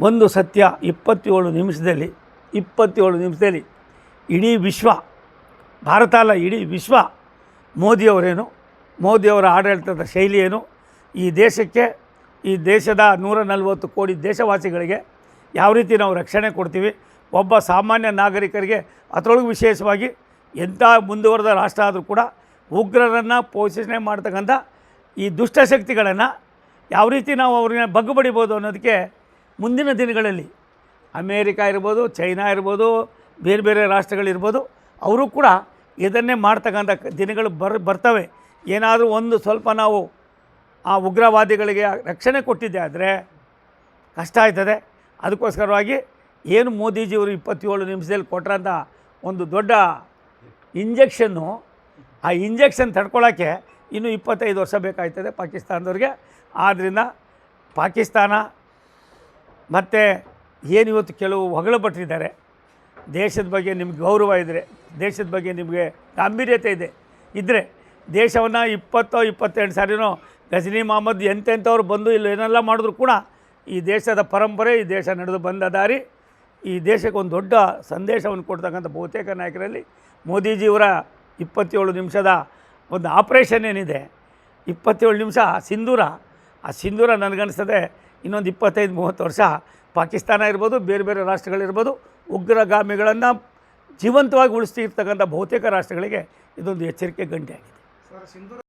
ಒಂದು ಸತ್ಯ ಇಪ್ಪತ್ತೇಳು ನಿಮಿಷದಲ್ಲಿ ಇಪ್ಪತ್ತೇಳು ನಿಮಿಷದಲ್ಲಿ ಇಡೀ ವಿಶ್ವ ಭಾರತ ಅಲ್ಲ ಇಡೀ ವಿಶ್ವ ಮೋದಿಯವರೇನು, ಮೋದಿಯವರ ಆಡಳಿತದ ಶೈಲಿ ಏನು, ಈ ದೇಶಕ್ಕೆ, ಈ ದೇಶದ ನೂರ ನಲವತ್ತು ಕೋಟಿ ದೇಶವಾಸಿಗಳಿಗೆ ಯಾವ ರೀತಿ ನಾವು ರಕ್ಷಣೆ ಕೊಡ್ತೀವಿ, ಒಬ್ಬ ಸಾಮಾನ್ಯ ನಾಗರಿಕರಿಗೆ ಅದರೊಳಗೆ ವಿಶೇಷವಾಗಿ ಎಂಥ ಮುಂದುವರೆದ ರಾಷ್ಟ್ರ ಆದರೂ ಕೂಡ ಉಗ್ರರನ್ನು ಪೋಷಣೆ ಮಾಡ್ತಕ್ಕಂಥ ಈ ದುಷ್ಟಶಕ್ತಿಗಳನ್ನು ಯಾವ ರೀತಿ ನಾವು ಅವ್ರನ್ನ ಬಗ್ಗು ಬಡಿಬೋದು ಅನ್ನೋದಕ್ಕೆ ಮುಂದಿನ ದಿನಗಳಲ್ಲಿ ಅಮೇರಿಕಾ ಇರ್ಬೋದು, ಚೈನಾ ಇರ್ಬೋದು, ಬೇರೆ ಬೇರೆ ರಾಷ್ಟ್ರಗಳಿರ್ಬೋದು, ಅವರು ಕೂಡ ಇದನ್ನೇ ಮಾಡ್ತಕ್ಕಂಥ ದಿನಗಳು ಬರ್, ಬರ್ತವೆ. ಏನಾದರೂ ಒಂದು ಸ್ವಲ್ಪ ನಾವು ಆ ಉಗ್ರವಾದಿಗಳಿಗೆ ರಕ್ಷಣೆ ಕೊಟ್ಟಿದ್ದೆ ಆದರೆ ಕಷ್ಟ ಆಯ್ತದೆ. ಅದಕ್ಕೋಸ್ಕರವಾಗಿ ಏನು ಮೋದಿಜಿಯವರು ಇಪ್ಪತ್ತೇಳು ನಿಮಿಷದಲ್ಲಿ ಕೊಟ್ರಂಥ ಒಂದು ದೊಡ್ಡ ಇಂಜೆಕ್ಷನ್ನು, ಆ ಇಂಜೆಕ್ಷನ್ ತಡ್ಕೊಳ್ಳೋಕ್ಕೆ ಇನ್ನೂ ಇಪ್ಪತ್ತೈದು ವರ್ಷ ಬೇಕಾಗ್ತದೆ ಪಾಕಿಸ್ತಾನದವ್ರಿಗೆ. ಆದ್ದರಿಂದ ಪಾಕಿಸ್ತಾನ ಮತ್ತು ಏನು ಇವತ್ತು ಕೆಲವು ಹೊಗಳು ಭಟ್ರಿದ್ದಾರೆ ದೇಶದ ಬಗ್ಗೆ ನಿಮ್ಗೆ ಗೌರವ ಇದ್ದರೆ ದೇಶದ ಬಗ್ಗೆ ನಿಮಗೆ ಗಾಂಭೀರ್ಯತೆ ಇದೆ ಇದ್ದರೆ ದೇಶವನ್ನು ಇಪ್ಪತ್ತೋ ಇಪ್ಪತ್ತೆರಡು ಸಾರಿನೋ ಗಜನಿ ಮೊಹಮ್ಮದ್ ಎಂತೆಂಥವ್ರು ಬಂದು ಇಲ್ಲಿ ಏನೆಲ್ಲ ಮಾಡಿದ್ರು ಕೂಡ ಈ ದೇಶದ ಪರಂಪರೆ, ಈ ದೇಶ ನಡೆದು ಬಂದ ದಾರಿ, ಈ ದೇಶಕ್ಕೆ ಒಂದು ದೊಡ್ಡ ಸಂದೇಶವನ್ನು ಕೊಡ್ತಕ್ಕಂಥ ಬಹುತೇಕ ನಾಯಕರಲ್ಲಿ ಮೋದಿಜಿಯವರ ಇಪ್ಪತ್ತೇಳು ನಿಮಿಷದ ಒಂದು ಆಪ್ರೇಷನ್ ಏನಿದೆ, ಇಪ್ಪತ್ತೇಳು ನಿಮಿಷ ಸಿಂಧೂರ, ಆ ಸಿಂಧೂರ ನನಗನ್ನಿಸ್ತದೆ ಇನ್ನೊಂದು ಇಪ್ಪತ್ತೈದು, ಮೂವತ್ತು ವರ್ಷ ಪಾಕಿಸ್ತಾನ ಇರ್ಬೋದು, ಬೇರೆ ಬೇರೆ ರಾಷ್ಟ್ರಗಳಿರ್ಬೋದು ಉಗ್ರಗಾಮಿಗಳನ್ನು ಜೀವಂತವಾಗಿ ಉಳಿಸ್ತಿರ್ತಕ್ಕಂಥ ಬಹುತೇಕ ರಾಷ್ಟ್ರಗಳಿಗೆ ಇದೊಂದು ಎಚ್ಚರಿಕೆ ಗಂಟೆ ಆಗಿದೆ